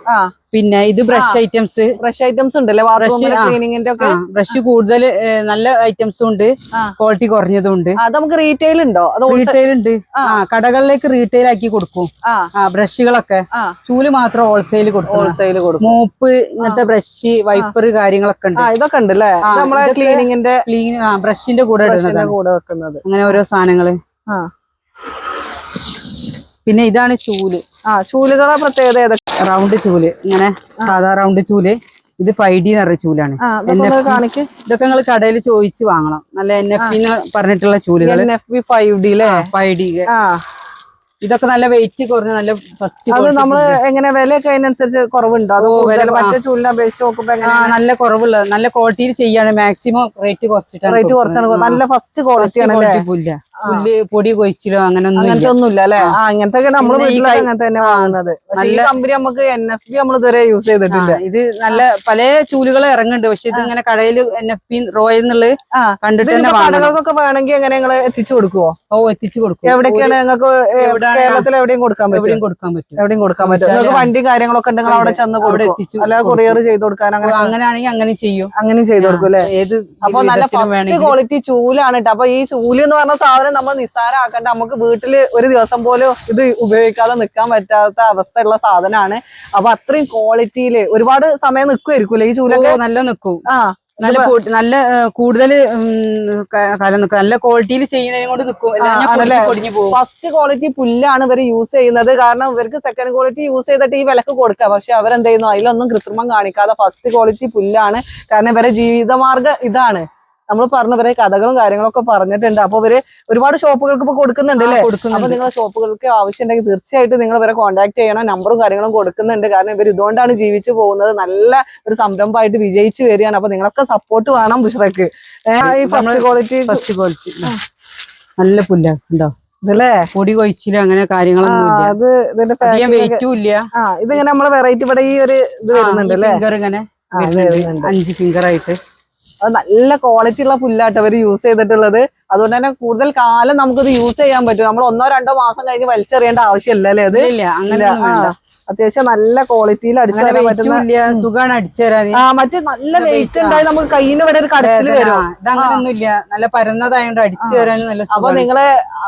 പിന്നെ ഇത് ബ്രഷ് ഐറ്റംസ് ബ്രഷ് ഐറ്റംസ് ഉണ്ടല്ലേ? ബ്രഷ് ക്ലീനിങ്ങിന്റെ ഒക്കെ? ബ്രഷ് കൂടുതൽ നല്ല ഐറ്റംസും ഉണ്ട്. ക്വാളിറ്റി കുറഞ്ഞതും ഉണ്ട് അത് നമുക്ക് റീറ്റെയിൽ ഉണ്ടോ? റീറ്റെയിൽ ഉണ്ട്. ആ. കടകളിലേക്ക് റീറ്റെയിൽ ആക്കി കൊടുക്കും. ആ. ബ്രഷുകളൊക്കെ ചൂൽ മാത്രം ഹോൾസെയിൽ കൊടുക്കും ഹോൾസെയിൽ കൊടുക്കും. മോപ്പ് ഇങ്ങനത്തെ ബ്രഷ് വൈപ്പർ കാര്യങ്ങളൊക്കെ ഉണ്ട്. ഇതൊക്കെ ഉണ്ട് അല്ലേ? നമ്മളെ ക്ലീനിങ്ങിന്റെ ബ്രഷിന്റെ കൂടെ ഇടുന്നതാണ്. കൂടെ വെക്കുന്നത്. അങ്ങനെ ഓരോ സാധനങ്ങൾ. ആ. പിന്നെ ഇതാണ് ചൂൽ. ആ ചൂലുകളെ പ്രത്യേകത ഏതൊക്കെ? റൗണ്ട് ചൂൽ. ഇങ്ങനെ സാധാ റൗണ്ട് ചൂൽ. ഇത് ഫൈവ് ഡി നിറ ചൂലാണ്. ഇതൊക്കെ ഇതൊക്കെ നിങ്ങൾ കടയിൽ ചോദിച്ച് വാങ്ങണം. നല്ല എൻ എഫ് പറഞ്ഞിട്ടുള്ള ചൂലുകൾ ഫൈവ് ഡി അല്ലേ ഫൈവ് ഡി ആ. ഇതൊക്കെ നല്ല വെയിറ്റ് കുറഞ്ഞ നല്ല ഫസ്റ്റ് അത് നമ്മൾ എങ്ങനെ വിലയൊക്കെ അതിനനുസരിച്ച് കുറവുണ്ടോ? അത് മറ്റേ ചൂലിനെ അപേക്ഷിച്ച് നോക്കുമ്പോ നല്ല കുറവുള്ള നല്ല ക്വാളിറ്റിയിൽ ചെയ്യാണ്. മാക്സിമം റേറ്റ് കുറച്ചിട്ടാണ് റേറ്റ് കുറച്ചാണ്. നല്ല ഫസ്റ്റ് ക്വാളിറ്റി പുല്ല പുല്ല് പൊടി കൊഴിച്ചിലോ അങ്ങനെ ഒന്നും അങ്ങനത്തെ ഇല്ല ഒന്നുമില്ല അല്ലേ അങ്ങനത്തെ നമ്മൾ തന്നെ വാങ്ങുന്നത്. നല്ല- കമ്പനി നമുക്ക് എൻ എഫ് ബി നമ്മൾ ഇതുവരെ യൂസ് ചെയ്തിട്ടില്ല. ഇത് നല്ല പല ചൂലുകൾ ഇറങ്ങുന്നുണ്ട്. പക്ഷെ ഇത് ഇങ്ങനെ കടയിൽ എൻ എഫ് ബി റോയൽ എന്നുള്ളത് കണ്ടിട്ട് കടകൾക്കൊക്കെ വേണമെങ്കിൽ എങ്ങനെ നിങ്ങൾ എത്തിച്ചു കൊടുക്കുവോ? ഓ എത്തിച്ചു കൊടുക്കും. എവിടെയൊക്കെയാണ് നിങ്ങൾക്ക് എവിടെയാണ് കേരളത്തിൽ എവിടെയും കൊടുക്കാൻ പറ്റും. എവിടെയും കൊടുക്കാൻ പറ്റും. എവിടെയും കൊടുക്കാൻ പറ്റും. നിങ്ങൾക്ക് വണ്ടി കാര്യങ്ങളൊക്കെ ഉണ്ടെങ്കിൽ അവിടെ ചെന്ന് അവിടെ എത്തിച്ചു അല്ല കൊറിയർ ചെയ്ത് കൊടുക്കാൻ അങ്ങനെ അങ്ങനെയാണെങ്കിൽ അങ്ങനെ ചെയ്യും. അങ്ങനെ ചെയ്ത് കൊടുക്കും അല്ലേ? ഏത് അപ്പൊ നല്ല ഫസ്റ്റ് ക്വാളിറ്റി ചൂലാണ് കേട്ടോ അപ്പൊ ഈ ചൂൽ എന്ന് പറഞ്ഞ സാധനം നമ്മൾ നിസ്സാരമാക്കണ്ട. നമുക്ക് വീട്ടിൽ ഒരു ദിവസം പോലും ഇത് ഉപയോഗിക്കാതെ നിൽക്കാൻ പറ്റാത്ത അവസ്ഥയുള്ള സാധനമാണ്. അപ്പൊ അത്രയും ക്വാളിറ്റിയിൽ ഒരുപാട് സമയം നിൽക്കുമായിരിക്കും ഈ ചൂലൊക്കെ നല്ല നിക്കും. ആ നല്ല നല്ല കൂടുതൽ നല്ല ക്വാളിറ്റിയിൽ ചെയ്യുന്നതിനും കൊണ്ട് നിൽക്കും ഫസ്റ്റ് ക്വാളിറ്റി പുല്ലാണ് ഇവർ യൂസ് ചെയ്യുന്നത്. കാരണം ഇവർക്ക് സെക്കൻഡ് ക്വാളിറ്റി യൂസ് ചെയ്തിട്ട് ഈ വിലക്ക് കൊടുക്കുക പക്ഷെ അവരെന്ത് ചെയ്യുന്നു? അതിലൊന്നും കൃത്രിമം കാണിക്കാതെ ഫസ്റ്റ് ക്വാളിറ്റി പുല്ലാണ്. കാരണം ഇവരെ ജീവിതമാർഗം ഇതാണ്. നമ്മൾ പറഞ്ഞു ഇവരെ കഥകളും കാര്യങ്ങളും ഒക്കെ പറഞ്ഞിട്ടുണ്ട്. അപ്പൊ ഇവർ ഒരുപാട് ഷോപ്പുകൾക്ക് ഇപ്പൊ കൊടുക്കുന്നുണ്ട് അല്ലേ? അപ്പൊ നിങ്ങൾ നിങ്ങളെ ഷോപ്പുകൾക്ക് ആവശ്യമുണ്ടെങ്കിൽ തീർച്ചയായിട്ടും നിങ്ങൾ ഇവരെ കോൺടാക്ട് ചെയ്യണം. നമ്പറും കാര്യങ്ങളും കൊടുക്കുന്നുണ്ട്. കാരണം ഇവർ ഇതുകൊണ്ടാണ് ജീവിച്ചു പോകുന്നത്. നല്ല ഒരു സംരംഭമായിട്ട് വിജയിച്ചു വരികയാണ്. അപ്പൊ നിങ്ങളൊക്കെ സപ്പോർട്ട് വേണം ബുഷ്റക്ക്. ഈ ഫസ്റ്റ് ക്വാളിറ്റി ഫസ്റ്റ് ക്വാളിറ്റി നല്ല പുല്ല ഉണ്ടോ? ഇതല്ലേ? പൊടി കൊഴിച്ചില്ല അങ്ങനെ കാര്യങ്ങളൊന്നും അത് ഇതിന്റെ അധികം വെയിറ്റും ഇല്ല. ആ ഇതിങ്ങനെ നമ്മളെ വെറൈറ്റി ഇവിടെ ഈ ഒരു ഇത് വരുന്നുണ്ട് അല്ലേ? ഫിംഗർ ഇങ്ങനെ വരുന്നുണ്ട്. വരുന്നുണ്ട്. അഞ്ച് ഫിംഗർ ആയിട്ട്. അത് നല്ല ക്വാളിറ്റി ഉള്ള പുല്ലാട്ട് അവർ യൂസ് ചെയ്തിട്ടുള്ളത്. അതുകൊണ്ട് തന്നെ കൂടുതൽ കാലം നമുക്കിത് യൂസ് ചെയ്യാൻ പറ്റും. നമ്മൾ ഒന്നോ രണ്ടോ മാസം കഴിഞ്ഞ് വലിച്ചെറിയേണ്ട ആവശ്യമില്ല അല്ലേ അത് അങ്ങനെ അത്യാവശ്യം നല്ല ക്വാളിറ്റിയിൽ അടിച്ചു തരാൻ പറ്റുന്ന സുഖാണ് അടിച്ചു തരാൻ ആ മറ്റേ നല്ല വെയിറ്റ് ഉണ്ടായി നമുക്ക് കയ്യിന് ഇവിടെ ഒരു കടച്ചിൽ വരും. ഇതങ്ങനൊന്നുമില്ല നല്ല പരന്നതായോണ്ട് അടിച്ചു തരാൻ നല്ല അപ്പൊ നിങ്ങളെ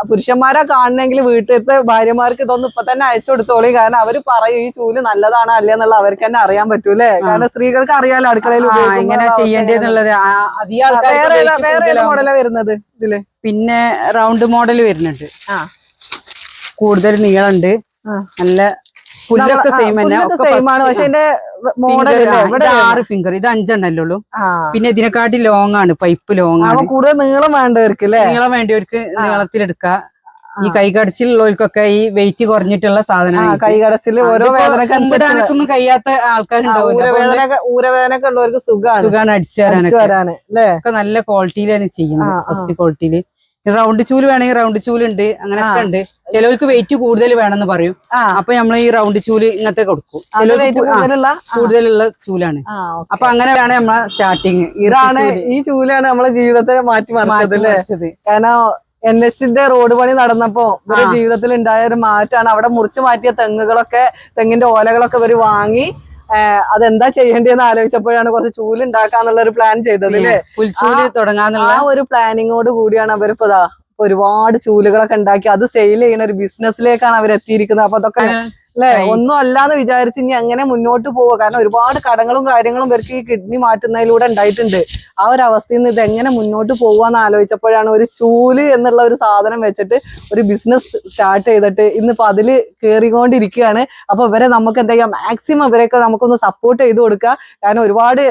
പുരുഷന്മാരെ കാണണമെങ്കിൽ വീട്ടിലത്തെ ഭാര്യമാർക്ക് ഇതൊന്നും ഇപ്പൊ തന്നെ അയച്ചു കൊടുത്തോളി. കാരണം അവർ പറയും ഈ ചൂൽ നല്ലതാണ് അല്ലെന്നുള്ള അവർക്ക് തന്നെ അറിയാൻ പറ്റൂലേ കാരണം സ്ത്രീകൾക്ക് അറിയാലോ അടുക്കളയിൽ എങ്ങനെ ചെയ്യേണ്ടതെന്നുള്ളത്? വേറെ ഏതാ- കൂടുതലാവും. വരുന്നത് ഇതിൽ? പിന്നെ റൗണ്ട് മോഡൽ വരുന്നുണ്ട്. കൂടുതൽ നീളണ്ട്. നല്ല പുല്ലൊക്കെ സെയിം തന്നെ. പക്ഷെ എന്റെ മോഡൽ ആറ് ഫിംഗർ ഇത് അഞ്ചെണ്ണല്ലേ ഉള്ളൂ. പിന്നെ ഇതിനെക്കാട്ടി ലോങ് ആണ്. പൈപ്പ് ലോങ് ആണ്. കൂടുതൽ നീളം വേണ്ടവർക്ക് നീളം വേണ്ടവർക്ക്. നീളത്തിലെടുക്കാം ഈ. കൈകടച്ചിലുള്ളവർക്കൊക്കെ ഈ വെയിറ്റ് കുറഞ്ഞിട്ടുള്ള സാധനം സാധനമാണ് കൈകടച്ചിൽ ഓരോ വേദന കയ്യാത്ത കഴിയാത്ത ഊരവേദന ഊരവേദനക്ക് ഉള്ളവർക്ക് സുഖമാണ് സുഖാണ് അടിച്ചു അടിച്ചു തരാനൊക്കെ വരാന് അല്ലേ ഒക്കെ നല്ല ക്വാളിറ്റിയിലാണ് ചെയ്യുന്നത്. ഫസ്റ്റ് ക്വാളിറ്റിയിൽ റൗണ്ട് ചൂൽ വേണമെങ്കിൽ റൗണ്ട് ഉണ്ട് അങ്ങനെയൊക്കെ ഉണ്ട്. ചിലവർക്ക് വെയിറ്റ് കൂടുതൽ വേണമെന്ന് പറയും. അപ്പൊ നമ്മൾ ഈ റൗണ്ട് ചൂൽ ഇങ്ങനത്തെ കൊടുക്കും. കൂടുതലുള്ള ചൂലാണ്. അപ്പൊ അങ്ങനെയാണ് നമ്മളെ സ്റ്റാർട്ടിങ് ഇതാണ് ഈ ചൂലാണ് നമ്മളെ ജീവിതത്തെ മാറ്റി മറിച്ചത് മാറ്റി അല്ലേ? മറിച്ചത്. കാരണം എൻ എച്ചിന്റെ റോഡ് പണി നടന്നപ്പോ ഇവരുടെ ജീവിതത്തിൽ ഉണ്ടായ ഒരു മാറ്റാണ് അവിടെ മുറിച്ചു മാറ്റിയ തെങ്ങുകളൊക്കെ തെങ്ങിന്റെ ഓലകളൊക്കെ ഇവർ വാങ്ങി അതെന്താ ചെയ്യേണ്ടതെന്ന് ആലോചിച്ചപ്പോഴാണ് കുറച്ച് ചൂലുണ്ടാക്കാന്നുള്ള ഒരു പ്ലാൻ ചെയ്തത് അല്ലേ പുൽച്ചൂൽ തുടങ്ങാന്നുള്ള ആ ഒരു പ്ലാനിങ്ങോട് കൂടിയാണ് അവരിപ്പോ ഒരുപാട് ചൂലുകളൊക്കെ ഉണ്ടാക്കി അത് സെയിൽ ചെയ്യുന്ന ഒരു ബിസിനസ്സിലേക്കാണ് അവർ എത്തിയിരിക്കുന്നത്. അപ്പൊ അതൊക്കെ അല്ലെ. ഒന്നും അല്ലാന്ന് വിചാരിച്ച് ഇനി അങ്ങനെ മുന്നോട്ട് പോവുക. കാരണം ഒരുപാട് കടങ്ങളും കാര്യങ്ങളും ഇവർക്ക് ഈ കിഡ്നി മാറ്റുന്നതിലൂടെ ഉണ്ടായിട്ടുണ്ട്. ആ ഒരു അവസ്ഥയിൽ നിന്ന് ഇത് എങ്ങനെ മുന്നോട്ട് പോവാന്ന് ആലോചിച്ചപ്പോഴാണ് ഒരു ചൂൽ എന്നുള്ള ഒരു സാധനം വെച്ചിട്ട് ഒരു ബിസിനസ് സ്റ്റാർട്ട് ചെയ്തിട്ട് ഇന്നിപ്പോ അതിൽ കേറിക്കൊണ്ടിരിക്കുകയാണ്. അപ്പൊ ഇവരെ നമുക്ക് എന്താ ചെയ്യാം മാക്സിമം ഇവരെയൊക്കെ നമുക്കൊന്ന് സപ്പോർട്ട് ചെയ്ത് കൊടുക്കുക. കാരണം ഒരുപാട്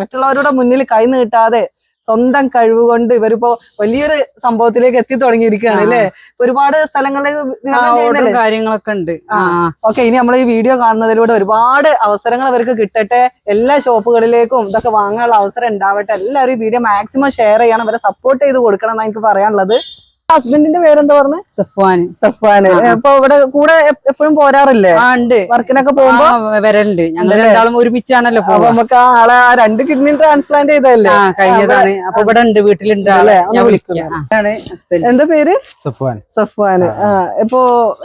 മറ്റുള്ളവരുടെ മുന്നിൽ കൈ നീട്ടാതെ സ്വന്തം കഴിവ് കൊണ്ട് ഇവരിപ്പോ വലിയൊരു സംഭവത്തിലേക്ക് എത്തി തുടങ്ങിയിരിക്കുകയാണ്. അല്ലേ? ഒരുപാട് സ്ഥലങ്ങളിലേക്ക് കാര്യങ്ങളൊക്കെ ഉണ്ട്. ഓക്കെ ഇനി നമ്മൾ ഈ വീഡിയോ കാണുന്നതിലൂടെ ഒരുപാട് അവസരങ്ങൾ അവർക്ക് കിട്ടട്ടെ. എല്ലാ ഷോപ്പുകളിലേക്കും ഇതൊക്കെ വാങ്ങാനുള്ള അവസരം ഉണ്ടാവട്ടെ. എല്ലാവരും ഈ വീഡിയോ മാക്സിമം ഷെയർ ചെയ്യണം. അവരെ സപ്പോർട്ട് ചെയ്ത് കൊടുക്കണം എന്നാണ് എനിക്ക് പറയാനുള്ളത്. ഹസ്ബൻഡിന്റെ പേരെന്താ പറഞ്ഞത് സഫ്വാന്. സഫ്വാന്. അപ്പൊ ഇവിടെ കൂടെ എപ്പോഴും പോരാറില്ലേ? ആ ഉണ്ട്. വർക്കിനൊക്കെ പോകുമ്പോ? വരലുണ്ട്. ഞങ്ങൾ രണ്ടാളും ഒരുമിച്ചാണല്ലോ അപ്പൊ നമുക്ക് ആളെ ആ രണ്ട് കിഡ്നി ട്രാൻസ്പ്ലാന്റ് ചെയ്തല്ലേ ആ കഴിഞ്ഞതാണ്. അപ്പൊ ഇവിടെ ഉണ്ട് വീട്ടിലുണ്ട് ആൾ. അല്ലേ? ഒന്ന് ഞാൻ വിളിക്കുന്നു. വിളിക്കാം. ആ. അതാണ് ഹസ്ബൻഡ്. എന്താ പേര്? സഫ്വാൻ സഫ്വാന്. ഇപ്പൊ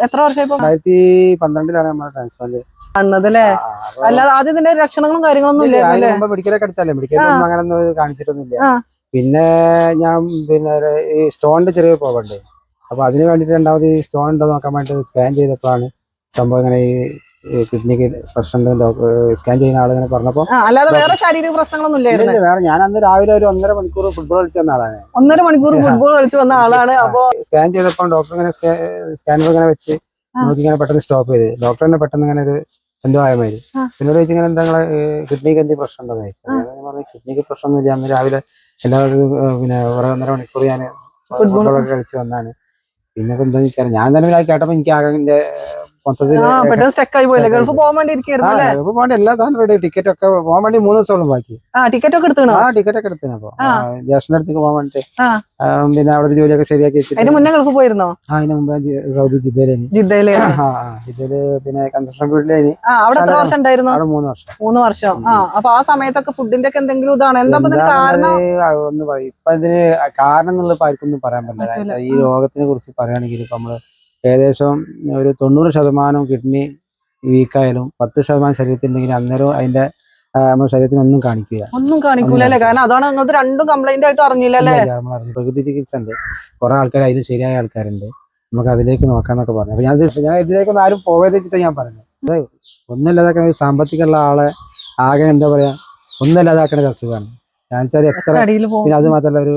എത്ര വർഷമായി ഇപ്പൊ രണ്ടായിരത്തി പന്ത്രണ്ടിലാണ് നമ്മുടെ ട്രാൻസ്പ്ലാന്റ് കാണുന്നത് അല്ലേ അല്ലാതെ ആദ്യം ഇതിന്റെ ലക്ഷണങ്ങളും കാര്യങ്ങളൊന്നും ഇല്ലേ മെഡിക്കലൊക്കെ എടുത്തല്ലേ മെഡിക്കൽ അങ്ങനെ ഒന്നും കാണിച്ചിട്ടൊന്നുമില്ല. ആ. പിന്നെ ഞാൻ പിന്നെ ഈ സ്റ്റോണിന്റെ ചെറിയ പോകണ്ടേ അപ്പൊ അതിന് വേണ്ടിട്ട് രണ്ടാമത് ഈ സ്റ്റോൺ ഉണ്ടോ നോക്കാൻ വേണ്ടി സ്കാൻ ചെയ്തപ്പോഴാണ് സംഭവം ഇങ്ങനെ ഈ കിഡ്നിക്ക് പ്രശ്നം സ്കാൻ ചെയ്യുന്ന ആളിങ്ങനെ പറഞ്ഞപ്പോ അല്ലാതെ വേറെ ശാരീരിക പ്രശ്നങ്ങളൊന്നും ഇല്ലായിരുന്നു വേറെ. ഞാൻ അന്ന് രാവിലെ ഒരു ഒന്നര മണിക്കൂർ ഫുട്ബോൾ കളിച്ച ആളാണ്. ഒന്നര മണിക്കൂർ ഫുട്ബോൾ കളിച്ചു വന്ന ആളാണ്. അപ്പൊ സ്കാൻ ചെയ്തപ്പോൾ ഡോക്ടർ ഇങ്ങനെ സ്കാനർ ഇങ്ങനെ വെച്ച്. നമുക്ക് ഇങ്ങനെ പെട്ടെന്ന് സ്റ്റോപ്പ് ചെയ്ത്. ഡോക്ടർ തന്നെ പെട്ടെന്ന് ഇങ്ങനെ ഒരു എന്തോ ആയ മതി പിന്നോട് ചോദിച്ചു ഇങ്ങനെ എന്താ കിഡ്നിക്ക് എന്തെങ്കിലും പ്രശ്നം ഉണ്ടോ ചോദിച്ചു. ഞാൻ പറഞ്ഞു കിഡ്നിക്ക് പ്രശ്നമൊന്നുമില്ല. അന്ന് രാവിലെ എല്ലാവരും പിന്നെ ഒരു ഒന്നര മണിക്കൂർ ഞാൻ. ഫുട്ബോളൊക്കെ കളിച്ച് വന്നാണ് പിന്നെ ഇപ്പൊ എന്താ വെച്ചാൽ ഞാൻ തന്നെ ഇത് കേട്ടപ്പോ എനിക്ക് ആകെ ഗൾഫ് പോകാൻ വേണ്ടി എല്ലാ റെഡി ടിക്കറ്റ് ഒക്കെ പോകാൻ വേണ്ടി മൂന്ന് ദിവസത്തോളം ബാക്കി. ടിക്കറ്റ് ഒക്കെ ആ ടിക്കറ്റ് ഒക്കെ എടുത്തിന് അപ്പൊ. ജ്യേഷ്ഠന്റെ അടുത്തേക്ക് പോകാൻ വേണ്ടിട്ട്. പിന്നെ അവിടെ ജോലിയൊക്കെ ശരിയാക്കി അതിന് മുന്നേ ഗൾഫ് പോയിരുന്നോ? ആ അതിന് മുമ്പ് സൗദി ജിദ്ദയിലേനി ജിദ്ദയിൽ ആ, ആ, പിന്നെ കൺസ്ട്രക്ഷൻ ആ അവിടെ എത്ര വർഷം ഉണ്ടായിരുന്നു? അവിടെ മൂന്ന് വർഷം. മൂന്ന് വർഷം. ആ അപ്പൊ ആ സമയത്തൊക്കെ ഫുഡിന്റെ ഒക്കെ എന്തെങ്കിലും ഇതാണ്? എന്താ കാരണം? ഒന്ന് പറയും. ഇപ്പൊ ഇതിന് കാരണം എന്നുള്ളത് ഇപ്പൊ ആർക്കൊന്നും പറയാൻ പറ്റില്ല. ഈ രോഗത്തിനെ കുറിച്ച് പറയുകയാണെങ്കിൽ ഇപ്പൊ നമ്മൾ ഏകദേശം ഒരു തൊണ്ണൂറ് ശതമാനം കിഡ്നി വീക്കായാലും പത്ത് ശതമാനം ശരീരത്തിലുണ്ടെങ്കിൽ അന്നേരം അതിന്റെ നമ്മുടെ ശരീരത്തിന് ഒന്നും കാണിക്കില്ല ഒന്നും കാണിക്കൂല അല്ലേ? കാരണം അതാണ് നിങ്ങൾക്ക് രണ്ടും കംപ്ലൈന്റ് ആയിട്ട് അറിഞ്ഞില്ലല്ലേ പ്രകൃതി ചികിത്സ ഉണ്ട്. കുറെ ആൾക്കാർ അതിന് ശരിയായ ആൾക്കാരുണ്ട്. നമുക്ക് അതിലേക്ക് നോക്കാന്നൊക്കെ പറഞ്ഞു. അപ്പൊ ഞാൻ ഞാൻ ഇതിലേക്കൊന്നും ആരും പോവേ വെച്ചിട്ട് ഞാൻ പറഞ്ഞു. അത് ഒന്നല്ലാതാക്കുന്ന സാമ്പത്തികമുള്ള ആളെ ആകെ എന്താ പറയാ ഒന്നല്ലാതാക്കേണ്ട ഒരു അസുഖമാണ്. ഞാൻ വെച്ചാൽ എത്ര പിന്നെ അത് മാത്രല്ല ഒരു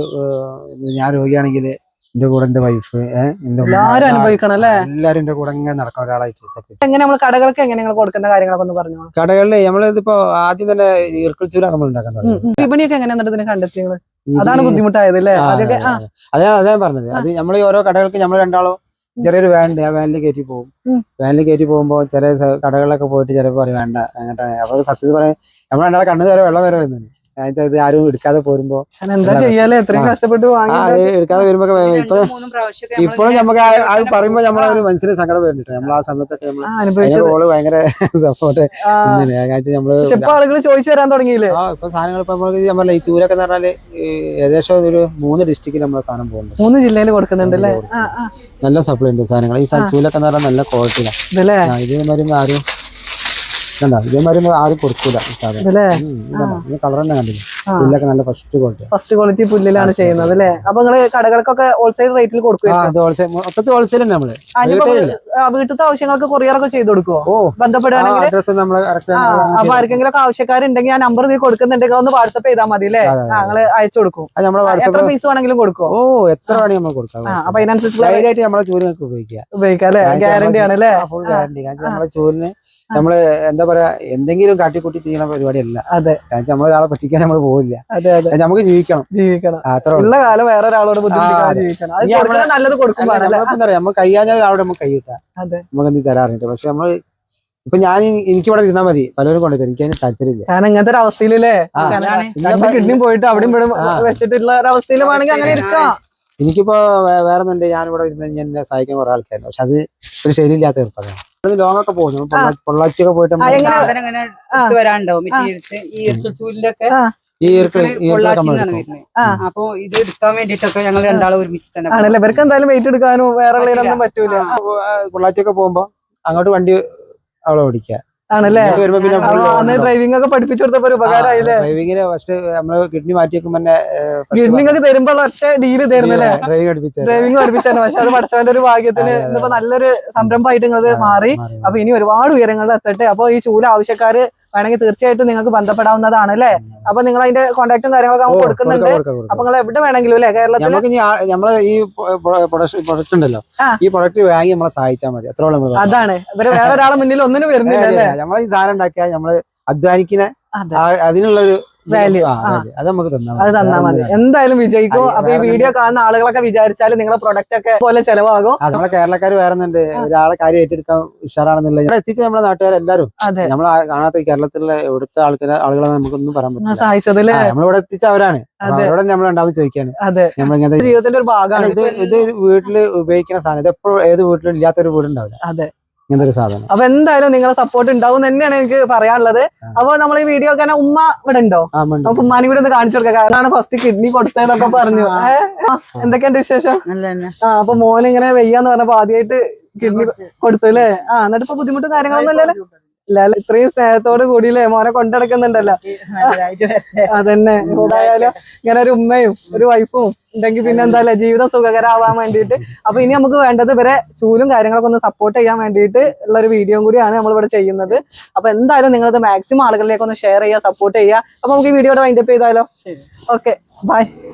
ഞാൻ രോഗിയാണെങ്കിൽ എന്റെ കൂടെ എന്റെ വൈഫ് എല്ലാരും അനുഭവിക്കണം അല്ലേ എല്ലാരും എന്റെ കൂടെ ഇങ്ങനെ നടക്കുന്ന ഒരാളായിട്ട് എങ്ങനെ നമ്മൾ കടകൾക്ക് എങ്ങനെ നിങ്ങൾ കൊടുക്കുന്ന കാര്യങ്ങളൊക്കെ ഒന്ന് പറഞ്ഞു? കടകളിൽ നമ്മളിതിപ്പോ ആദ്യം തന്നെ ഈർക്കിൾ ചൂലാണ് നമ്മൾ ഉണ്ടാക്കാൻ തുടങ്ങി വിപണിയൊക്കെ എങ്ങനെ എന്നിട്ട് ഇതിനെ കണ്ടെത്തിയത് അതാണ് ബുദ്ധിമുട്ടായത് അല്ലേ? അതെ, അതെ. പറഞ്ഞത്. അത് നമ്മൾ ഓരോ കടകൾക്ക് നമ്മൾ രണ്ടാളോ ചെറിയൊരു വാനുണ്ട് ആ വാനിൽ കയറ്റി പോകും. വാനിൽ കയറ്റി പോകുമ്പോൾ ചെറിയ കടകളിലൊക്കെ പോയിട്ട് ചിലപ്പോൾ പറയും വേണ്ട അങ്ങോട്ടാണ് അപ്പൊ സത്യത്തിൽ പറയാൻ നമ്മൾ രണ്ടാളെ കണ്ണു വരെ വെള്ളം വരെ വരുന്നുണ്ട് എന്നുവെച്ചാൽ ആരും എടുക്കാതെ പോരുമ്പോ ഞാൻ എന്താ ചെയ്യാലേ? എത്രയും കഷ്ടപ്പെട്ട് അത് എടുക്കാതെ വരുമ്പോ ഇപ്പൊ നമ്മൾ ഇപ്പോഴും നമുക്ക് അത് പറയുമ്പോ നമ്മളെ ഒരു മനസ്സിന് സങ്കടം വരുന്നുണ്ട് നമ്മൾ ആ സമയത്തൊക്കെ ഓൾ ഭയങ്കര സപ്പോർട്ട് നമ്മൾ ആളുകൾ ചോദിച്ചു വരാൻ തുടങ്ങിയില്ലേ? ആ ഇപ്പൊ സാധനങ്ങൾ ഇപ്പൊ നമ്മൾ ഈ ചൂരൊക്കെ എന്ന് പറഞ്ഞാൽ ഏകദേശം ഒരു മൂന്ന് ഡിസ്ട്രിക്റ്റിൽ നമ്മളെ സാധനം പോകുന്നുണ്ട്. മൂന്ന് ജില്ലയിൽ കൊടുക്കുന്നുണ്ട് അല്ലേ? നല്ല സപ്ലൈ ഉണ്ട് സാധനങ്ങൾ ഈ ചൂലൊക്കെ എന്ന് പറഞ്ഞാൽ നല്ല ക്വാളിറ്റിയാണ് ഇതേ ഇതേമാതിരി ആരും കണ്ടോ? ഇതേമാതിരി ആരും കൊടുക്കൂല സാധനം. കളർ തന്നെ കണ്ടില്ല? പുല്ലൊക്കെ നല്ല ഫസ്റ്റ് ക്വാളിറ്റി ഫസ്റ്റ് ക്വാളിറ്റി പുല്ലിലാണ് ചെയ്യുന്നത് അല്ലേ? അപ്പൊ നിങ്ങൾ കടകൾക്കൊക്കെ ഹോൾസെയിൽ റേറ്റിൽ കൊടുക്കും മൊത്തത്തിൽ ഹോൾസെയിൽ തന്നെ നമ്മൾ. വീട്ടിലത്തെ ആവശ്യങ്ങൾക്ക് കൊറിയർ ഒക്കെ ചെയ്ത് കൊടുക്കുവോ? ബന്ധപ്പെടുകയാണെങ്കിൽ? അപ്പൊ ആർക്കെങ്കിലും ഒക്കെ ആവശ്യക്കാരുണ്ടെങ്കിൽ ആ നമ്പർ നീ കൊടുക്കുന്നുണ്ടെങ്കിൽ ഒന്ന് വാട്സപ്പ് ചെയ്താൽ മതി അല്ലേ? ഞങ്ങൾ അയച്ചു കൊടുക്കും. എത്ര പീസ് വേണമെങ്കിലും കൊടുക്കും ഓ എത്ര വേണമെങ്കിൽ നമ്മൾ കൊടുക്കാം അപ്പൊ അതിനനുസരിച്ച് ഉപയോഗിക്കാം. ഉപയോഗിക്കാം അല്ലേ? ഗ്യാരണ്ടി ആണ് അല്ലേ? ഫുൾ ഗ്യാരണ്ടി കാരണം നമ്മളെ ചൂലിന് നമ്മൾ എന്താ പറയാ എന്തെങ്കിലും കാട്ടിക്കൂട്ടി ചെയ്യുന്ന പരിപാടിയല്ല. അതെ. നമ്മൾ ഒരാളെ പറ്റിക്കാൻ നമ്മൾ പോവില്ല. അതെ അതെ. നമുക്ക് ജീവിക്കണം. ജീവിക്കണം. അത്ര ഉള്ള. കാലം വേറെ ഒരാളോട് നല്ലത് കൊടുക്കും എന്താ പറയാ നമുക്ക് കഴിയാഞ്ഞാൽ അവിടെ നമുക്ക് കൈ കിട്ടാം. അതെ. നമുക്ക് എന്ത് തരാറുണ്ട്? പക്ഷെ നമ്മൾ ഇപ്പൊ ഞാൻ എനിക്ക് ഇവിടെ ഇരുന്നാൽ മതി. പലരും കൊണ്ടുതരും എനിക്ക് അതിന് താല്പര്യമില്ല. ഞാൻ ഇങ്ങനത്തെ ഒരു അവസ്ഥയിലല്ലേ കിഡ്നി. പോയിട്ട് അവിടെ ഇവിടെ വെച്ചിട്ടുള്ള ഒരു അവസ്ഥയിൽ വേണമെങ്കിൽ അങ്ങനെ ഇരിക്കാം. എനിക്കിപ്പോ വേറെ ഒന്നുണ്ട് ഞാൻ ഇവിടെ ഇരുന്ന് എന്നെ സഹായിക്കാൻ കുറെ ആൾക്കാരുണ്ട്. പക്ഷെ അത് ഒരു ശരിയില്ലാത്ത ഏർപ്പാടാണ്. ലോങ് ഒക്കെ പോകുന്നു. പൊള്ള- പൊള്ളാച്ചിയൊക്കെ പോയിട്ട് വരാനുണ്ടാവും മെറ്റീരിയൽസ്? ഈ ചൂലിലൊക്കെ ആ. ഈ. അപ്പൊ ഇത് എടുക്കാൻ വേണ്ടിട്ടൊക്കെ ഞങ്ങൾ രണ്ടാളും ഒരുമിച്ചിട്ട് തന്നെ ആണല്ലേ? ഇവർക്ക് എന്തായാലും വെയിറ്റ് എടുക്കാനോ വേറെ പറ്റൂല. പൊള്ളാച്ചിയൊക്കെ പോകുമ്പോ അങ്ങോട്ട് വണ്ടി അവളെ ഓടിക്കുക. ആണല്ലേ? പിന്നെ അന്ന് ഡ്രൈവിംഗ് ഒക്കെ പഠിപ്പിച്ചു കൊടുത്തപ്പോ ഉപകാരമായില്ലേ ഫസ്റ്റ് നമ്മൾ കിഡ്നി മാറ്റി വെക്കുമ്പോ തന്നെ ഗിഡ്നിങ് ഒക്കെ തരുമ്പോൾ ഒറ്റ ഡീൽ തരുന്നല്ലേ? ഡ്രൈവിംഗ് ഡ്രൈവിംഗ് പഠിപ്പിച്ചാണ് പക്ഷെ അത് പഠിച്ചവന്റെ ഒരു ഭാഗ്യത്തിന്. ഇന്നിപ്പോ നല്ലൊരു സംരംഭമായിട്ട് നിങ്ങൾ മാറി. അപ്പൊ ഇനി ഒരുപാട് ഉയരങ്ങളിൽ എത്തട്ടെ. അപ്പൊ ഈ ചൂല ആവശ്യക്കാര് വേണമെങ്കിൽ തീർച്ചയായിട്ടും നിങ്ങൾക്ക് ബന്ധപ്പെടാവുന്നതാണ് അല്ലേ? അപ്പൊ നിങ്ങൾ അതിന്റെ കോൺടാക്റ്റും കാര്യങ്ങളൊക്കെ നമുക്ക് കൊടുക്കുന്നുണ്ട്. അപ്പൊ നിങ്ങൾ എവിടെ വേണമെങ്കിലും അല്ലെ കേരളത്തിൽ നമുക്ക് നമ്മളെ ഈ പ്രൊഡക്റ്റ് ഉണ്ടല്ലോ. ഈ പ്രൊഡക്റ്റ് വാങ്ങി നമ്മളെ സഹായിച്ചാൽ മതി. അത്രോളം അതാണ്. ഇവർ വേറെ ഒരാളെ മുന്നിൽ ഒന്നിനും വരുന്നില്ല നമ്മളെ ഈ സാധനം ഉണ്ടാക്കിയാൽ നമ്മൾ അധ്വാനിക്കുന്ന അതിനുള്ള ആ- ആ. അത് നമുക്ക് അത് തന്നാ മതി. എന്തായാലും വിജയിക്കും. അപ്പൊ ഈ വീഡിയോ കാണുന്ന ആളുകളൊക്കെ വിചാരിച്ചാൽ നിങ്ങളുടെ പ്രൊഡക്റ്റ് ഒക്കെ പോലെ ചെലവാകും. നമ്മളെ കേരളക്കാർ വേറെന്നുണ്ട് ഒരാളെ കാര്യം ഏറ്റെടുക്കാൻ ഉഷാറാണെന്നുള്ളത് ഇവിടെ എത്തിച്ച നമ്മുടെ നാട്ടുകാരെല്ലാരും എല്ലാരും നമ്മൾ കാണാത്ത കേരളത്തിലെ ഇവിടുത്തെ ആൾക്കാരെ ആളുകളെ നമുക്കൊന്നും പറയാൻ പറ്റില്ല. സഹായിച്ചതിൽ നമ്മളിവിടെ എത്തിച്ച അവരാണ്. അവരോട് നമ്മൾ ഉണ്ടാവും ചോദിക്കാണ്. ജീവിതത്തിന്റെ ഒരു ഭാഗമാണ്. ഇത് ഇത് വീട്ടിൽ ഉപയോഗിക്കുന്ന സാധനം ഇത് എപ്പോഴും ഏത് വീട്ടിലും ഇല്ലാത്തൊരു വീടുണ്ടാവില്ല. അതെ. ഇങ്ങനത്തെ ഒരു സാധനം. അപ്പൊ എന്തായാലും നിങ്ങളെ സപ്പോർട്ട് ഉണ്ടാവും തന്നെയാണ് എനിക്ക് പറയാനുള്ളത്. അപ്പൊ നമ്മൾ ഈ വീഡിയോ ഒക്കെ ഉമ്മ ഇവിടെ ഉണ്ടോ. നമുക്ക് ഉമ്മാനും കൂടെ ഒന്ന് കാണിച്ചു കൊടുക്കാം. കാരണമാണ് ഫസ്റ്റ് കിഡ്നി കൊടുത്തതെന്നൊക്കെ പറഞ്ഞു. എന്തൊക്കെയാണ് എന്തൊക്കെയുണ്ട് വിശേഷം? ആ അപ്പൊ മോൻ ഇങ്ങനെ വെയ്യാന്ന് പറഞ്ഞപ്പോ ആദ്യമായിട്ട് കിഡ്നി കൊടുത്തു അല്ലേ? ആ എന്നിട്ട് ഇപ്പൊ ബുദ്ധിമുട്ടും കാര്യങ്ങളൊന്നും ഇല്ലല്ലോ. അല്ല ഇത്രയും സ്നേഹത്തോട് കൂടിയില്ലേ? മോനെ കൊണ്ടടക്കുന്നുണ്ടല്ലോ അതന്നെ. എന്തായാലും ഇങ്ങനെ ഒരു ഉമ്മയും ഒരു വൈഫും ഉണ്ടെങ്കിൽ പിന്നെ എന്തായാലും ജീവിതം സുഖകരമാവാൻ വേണ്ടിയിട്ട്. അപ്പൊ ഇനി നമുക്ക് വേണ്ടത് ഇവരെ ചൂലും കാര്യങ്ങളൊക്കെ ഒന്ന് സപ്പോർട്ട് ചെയ്യാൻ വേണ്ടിയിട്ട് ഉള്ള ഒരു വീഡിയോ കൂടിയാണ് നമ്മൾ ഇവിടെ ചെയ്യുന്നത്. അപ്പൊ എന്തായാലും നിങ്ങളത് മാക്സിമം ആളുകളിലേക്ക് ഒന്ന് ഷെയർ ചെയ്യുക സപ്പോർട്ട് ചെയ്യുക. അപ്പൊ നമുക്ക് ഈ വീഡിയോയുടെ വൈൻഡപ്പ് ചെയ്താലോ? Okay by